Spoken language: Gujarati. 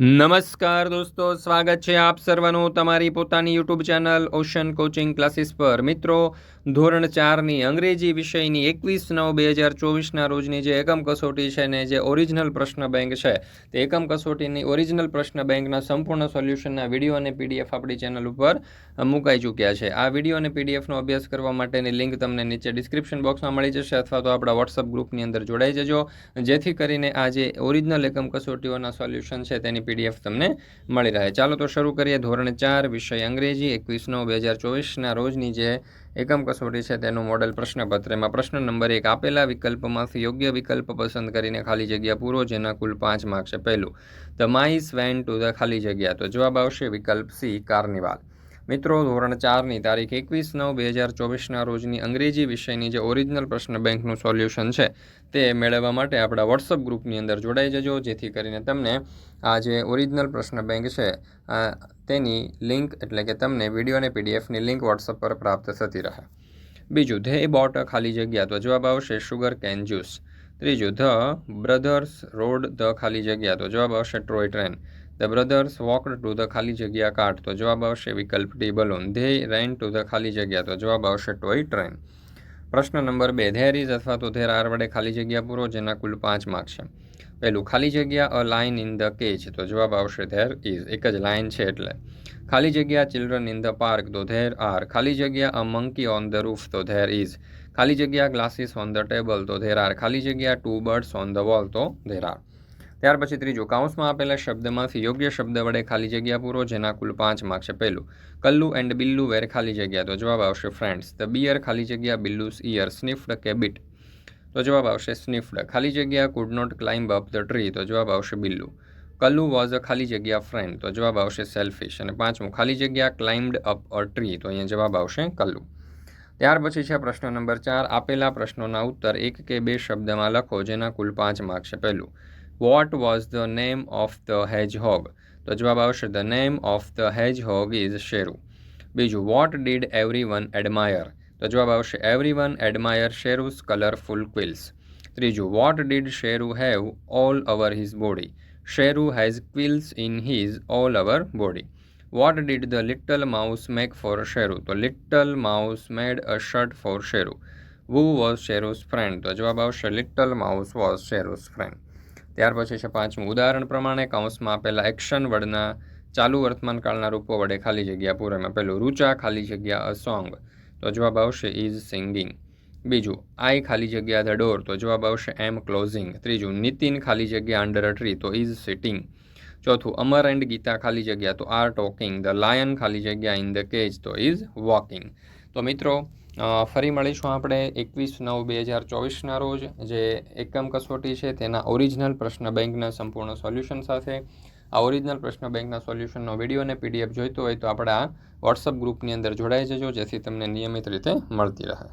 નમસ્કાર દોસ્તો, સ્વાગત છે આપ સર્વનું તમારી પોતાની YouTube channel ocean coaching classes પર. મિત્રો, ધોરણ ચારની અંગ્રેજી વિષયની એકવીસ નવ બે હજાર ચોવીસના રોજની જે એકમ કસોટી છે ને જે ઓરિજિનલ પ્રશ્ન બેંક છે, તે એકમ કસોટીની ઓરિજિનલ પ્રશ્ન બેંકના સંપૂર્ણ સોલ્યુશનના વીડિયો અને પીડીએફ આપણી ચેનલ ઉપર મુકાઈ ચૂક્યા છે. આ વીડિયો અને પીડીએફનો અભ્યાસ કરવા માટેની લિંક તમને નીચે ડિસ્ક્રિપ્શન બોક્સમાં મળી જશે અથવા તો આપણા વોટ્સઅપ ગ્રુપની અંદર જોડાઈ જજો, જેથી કરીને આ જે ઓરિજિનલ એકમ કસોટીઓના સોલ્યુશન છે તેની પીડીએફ તમને મળી રહે. ચાલો તો શરૂ કરીએ ધોરણ ચાર, વિષય અંગ્રેજી એકવીસ નવ બે હજાર ચોવીસના રોજની જે એકમ કસોટી છે તેનું મોડેલ પ્રશ્નપત્ર. એમાં પ્રશ્ન નંબર એક, આપેલા વિકલ્પમાંથી યોગ્ય વિકલ્પ પસંદ કરીને ખાલી જગ્યા પૂરો, જેના કુલ પાંચ માર્ક છે. પહેલું the mice went to the ખાલી જગ્યા તો જવાબ આવશે વિકલ્પ સી કાર્નિવાલ મિત્રો, ધોરણ ચારની તારીખ એકવીસ નવ બે હજાર ચોવીસના રોજની અંગ્રેજી વિષયની જે ઓરિજિનલ પ્રશ્ન બેંકનું સોલ્યુશન છે, તે મેળવવા માટે આપણા વોટ્સઅપ ગ્રુપની અંદર જોડાઈ જજો, જેથી કરીને તમને આ જે ઓરિજિનલ પ્રશ્ન બેંક છે તેની લિંક એટલે કે તમને વીડિયો અને પીડીએફની લિંક વોટ્સઅપ પર પ્રાપ્ત થતી રહે. બીજું ધે બોટ ખાલી જગ્યા તો જવાબ આવશે શુગર કેન જ્યુસ ત્રીજું, ધ બ્રધર્સ રોડ ધ ખાલી જગ્યા તો જવાબ આવશે toy train the brothers walked to the ખાલી જગ્યા કાટ તો જવાબ આવશે, વિકલ્પ D balloon they ran to the ખાલી જગ્યા તો જવાબ આવશે, ટોય ટ્રેન. પ્રશ્ન નંબર બે ધેર ઇઝ અથવા તો ધેર આર વડે ખાલી જગ્યા પૂરો, જેના કુલ પાંચ માર્ક છે. પહેલું, ખાલી જગ્યા a lion in the cage તો જવાબ આવશે ધેર ઇઝ એક જ લાઇન છે એટલે. ખાલી જગ્યા ચિલ્ડ્રન ઇન ધ પાર્ક તો ધેર આર ખાલી જગ્યા a monkey on the roof તો ધેર ઇઝ ખાલી જગ્યા ગ્લાસીસ ઓન ધ ટેબલ તો ધેર આર ખાલી જગ્યા two birds on the wall તો ધેર આર ત્યાર પછી ત્રીજો, કાઉન્સમાં આપેલા શબ્દમાંથી યોગ્ય શબ્દ વડે ખાલી જગ્યા પૂરો, જેના કુલ પાંચ માર્ક છે પહેલું. કલ્લુ એન્ડ બિલ્લુ વેર ખાલી જગ્યા, તો જવાબ આવશે ફ્રેન્ડ્સ ધ બિયર ખાલી જગ્યા બિલ્લુસ ઇયર સ્નિફ્ડ કે બીટ તો જવાબ આવશે સ્નિફ્ડ ખાલી જગ્યા could not climb up the tree તો જવાબ આવશે બિલ્લુ. કલ્લુ વોઝ અ ખાલી જગ્યા ફ્રેન્ડ તો જવાબ આવશે સેલ્ફિશ અને પાંચમું, ખાલી જગ્યા ક્લાઇમ્ડ અપ અ ટ્રી તો અહીંયા જવાબ આવશે કલ્લુ. ત્યાર પછી છે પ્રશ્ન નંબર ચાર. આપેલા પ્રશ્નોના ઉત્તર એક કે બે શબ્દમાં લખો, જેના કુલ પાંચ માર્ક છે પહેલું. What was the name of the hedgehog તો જવાબ આવશે the name of the hedgehog is Sheru બીજું what did everyone admire તો જવાબ આવશે everyone admire Sheru's colourful quills ત્રીજું what did Sheru have all over his body Sheru has quills in his all over body what did the little mouse make for Sheru તો little mouse made a shirt for Sheru who was Sheru's friend તો જવાબ આવશે little mouse was Sheru's friend ત્યાર પછી છે પાંચમું. ઉદાહરણ પ્રમાણે કૌંસમાં આપેલા એક્શન વર્ડના ચાલુ વર્તમાનકાળના રૂપો વડે ખાલી જગ્યા પૂરેમાં. પહેલું, રૂચા ખાલી જગ્યા, અ સોંગ. તો જવાબ આવશે, ઇઝ સિંગિંગ. બીજું, આઈ ખાલી જગ્યા, ધ ડોર. તો જવાબ આવશે, એમ ક્લોઝિંગ. ત્રીજું, નીતિન ખાલી જગ્યા, અંડર અ ટ્રી. તો, ઇઝ સિટિંગ. ચોથું, અમર એન્ડ ગીતા ખાલી જગ્યા. તો, આર ટોકિંગ. ધ લાયન ખાલી જગ્યા, ઇન ધ કેજ. તો, ઇઝ વોકિંગ. તો મિત્રો ફરી મળીશું આપણે એકવીસ નવ બે હજાર ચોવીસના રોજ, જે એકમ કસોટી છે તેના ઓરિજિનલ પ્રશ્ન બેંકના સંપૂર્ણ સોલ્યુશન સાથે. આ ઓરિજિનલ પ્રશ્ન બેંકના સોલ્યુશનનો વીડિયો અને પીડીએફ જોઈતો હોય તો આપણા વોટ્સઅપ ગ્રુપની અંદર જોડાઈ જજો, જેથી તમને નિયમિત રીતે મળતી રહે.